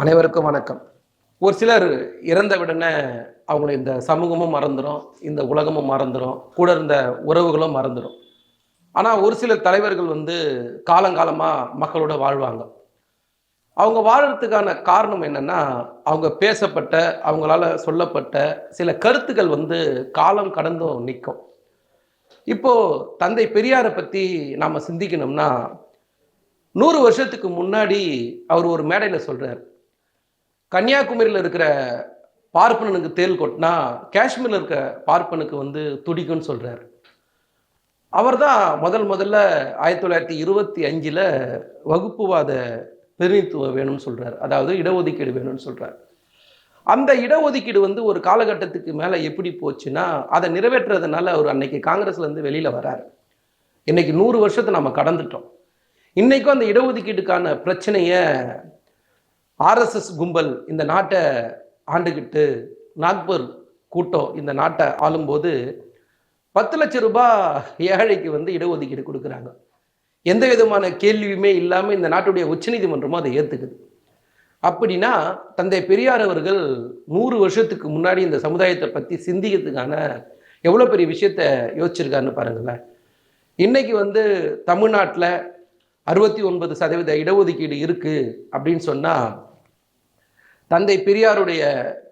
அனைவருக்கும் வணக்கம். ஒரு சிலர் இறந்த உடனே அவங்களை இந்த சமூகமும் மறந்துடும் இந்த உலகமும் மறந்துடும் கூட இருந்த உறவுகளும் மறந்துடும் ஆனால் ஒரு சில தலைவர்கள் வந்து காலங்காலமாக மக்களோட வாழ்வாங்க. அவங்க வாழறதுக்கான காரணம் என்னென்னா அவங்க பேசப்பட்ட அவங்களால சொல்லப்பட்ட சில கருத்துக்கள் வந்து காலம் கடந்தும் நிற்கும். இப்போது தந்தை பெரியாரை பற்றி நாம் சிந்திக்கணும்னா நூறு வருஷத்துக்கு முன்னாடி அவர் ஒரு மேடையில் சொல்கிறார் கன்னியாகுமரியில் இருக்கிற பார்ப்பனனுக்கு தேல் கொட்டினா காஷ்மீரில் இருக்க பார்ப்பனுக்கு வந்து துடிக்கும்னு சொல்கிறார் அவர் தான் முதல் முதல்ல ஆயிரத்தி தொள்ளாயிரத்தி இருபத்தி அஞ்சில் வகுப்புவாத பிரதிநிதித்துவம் வேணும்னு சொல்கிறார் அதாவது இடஒதுக்கீடு வேணும்னு சொல்கிறார் அந்த இடஒதுக்கீடு வந்து ஒரு காலகட்டத்துக்கு மேலே எப்படி போச்சுன்னா அதை நிறைவேற்றுறதுனால அவர் அன்னைக்கு காங்கிரஸ்லேருந்து வெளியில் வெளியில வராரு. இன்னைக்கு நூறு வருஷத்தை நம்ம கடந்துட்டோம். இன்றைக்கும் அந்த இடஒதுக்கீட்டுக்கான பிரச்சனையை ஆர்எஸ்எஸ் கும்பல் இந்த நாட்டை ஆண்டுகிட்டு நாக்பூர் கூட்டம் இந்த நாட்டை ஆளும்போது பத்து லட்சம் ரூபாய் ஏழைக்கு வந்து இடஒதுக்கீடு கொடுக்குறாங்க. எந்த விதமான கேள்வியுமே இல்லாமல் இந்த நாட்டுடைய உச்சநீதிமன்றமும் அதை ஏற்றுக்குது அப்படின்னா தந்தை பெரியார் அவர்கள் நூறு வருஷத்துக்கு முன்னாடி இந்த சமுதாயத்தை பற்றி சிந்திக்கிறதுக்கான எவ்வளோ பெரிய விஷயத்த யோசிச்சிருக்காருன்னு பாருங்களேன். இன்றைக்கி வந்து தமிழ்நாட்டில் அறுபத்தி ஒன்பது சதவீத இடஒதுக்கீடு இருக்குது அப்படின்னு சொன்னால் தந்தை பெரியாருடைய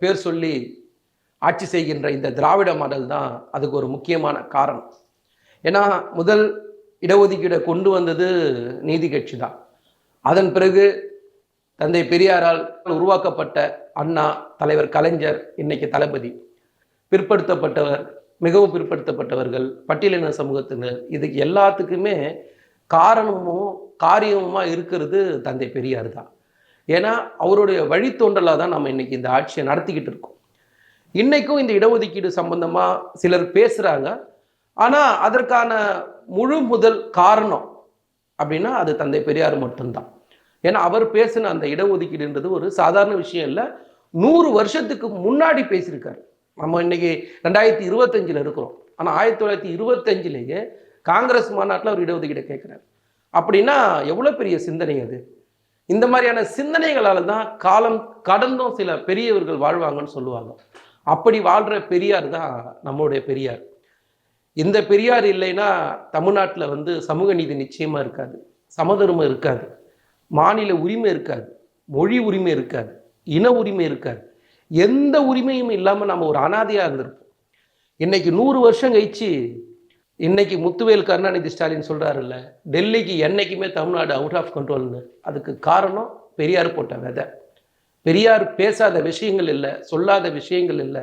பேர் சொல்லி ஆட்சி செய்கின்ற இந்த திராவிட மாடல் தான் அதுக்கு ஒரு முக்கியமான காரணம். ஏன்னா முதல் இடஒதுக்கீடை கொண்டு வந்தது நீதி கட்சி தான். அதன் பிறகு தந்தை பெரியாரால் உருவாக்கப்பட்ட அண்ணா தலைவர் கலைஞர் இன்னைக்கு தளபதி பிற்படுத்தப்பட்டவர் மிகவும் பிற்படுத்தப்பட்டவர்கள் பட்டியலின சமூகத்தினர் இதுக்கு எல்லாத்துக்குமே காரணமும் காரியமுமா இருக்கிறது தந்தை பெரியார் தான். ஏன்னா அவருடைய வழித்தோன்றலாக தான் நம்ம இன்றைக்கி இந்த ஆட்சியை நடத்திக்கிட்டு இருக்கோம். இன்றைக்கும் இந்த இடஒதுக்கீடு சம்பந்தமாக சிலர் பேசுகிறாங்க ஆனால் அதற்கான முழு முதல் காரணம் அப்படின்னா அது தந்தை பெரியார் மட்டும்தான். ஏன்னா அவர் பேசின அந்த இடஒதுக்கீடுன்றது ஒரு சாதாரண விஷயம் இல்லை. நூறு வருஷத்துக்கு முன்னாடி பேசியிருக்காரு. நம்ம இன்னைக்கு ரெண்டாயிரத்தி இருபத்தஞ்சில் இருக்கிறோம். ஆனால் ஆயிரத்தி தொள்ளாயிரத்தி இருபத்தஞ்சிலேயே காங்கிரஸ் மாநாட்டில் அவர் இடஒதுக்கீடை கேட்குறாரு. அப்படின்னா எவ்வளோ பெரிய சிந்தனை அது? இந்த மாதிரியான சிந்தனைகளால் தான் காலம் கடந்தும் சில பெரியவர்கள் வாழ்வாங்கன்னு சொல்லுவாங்க. அப்படி வாழ்கிற பெரியார் தான் நம்மளுடைய பெரியார். இந்த பெரியார் இல்லைன்னா தமிழ்நாட்டில் வந்து சமூக நீதி நிச்சயமாக இருக்காது. சமதர்மம் இருக்காது. மாநில உரிமை இருக்காது. மொழி உரிமை இருக்காது. இன உரிமை இருக்காது. எந்த உரிமையும் இல்லாமல் நம்ம ஒரு அனாதையாக இருந்திருப்போம். இன்னைக்கு நூறு வருஷம் கழிச்சு இன்னைக்கு முத்துவேல் கருணாநிதி ஸ்டாலின் சொல்கிறாருல்ல டெல்லிக்கு என்னைக்குமே தமிழ்நாடு அவுட் ஆஃப் கண்ட்ரோல்னு அதுக்கு காரணம் பெரியார் போட்ட விதை. பெரியார் பேசாத விஷயங்கள் இல்லை சொல்லாத விஷயங்கள் இல்லை.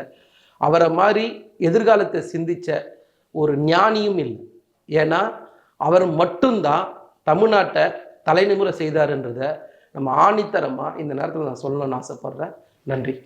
அவரை மாதிரி எதிர்காலத்தை சிந்திச்ச ஒரு ஞானியும் இல்லை. ஏன்னா அவர் மட்டும்தான் தமிழ்நாட்டை தலைநிமுறை செய்தாருன்றத நம்ம ஆணித்தரமாக இந்த நேரத்தில் நான் சொல்லணும்னு ஆசைப்பட்றேன். நன்றி.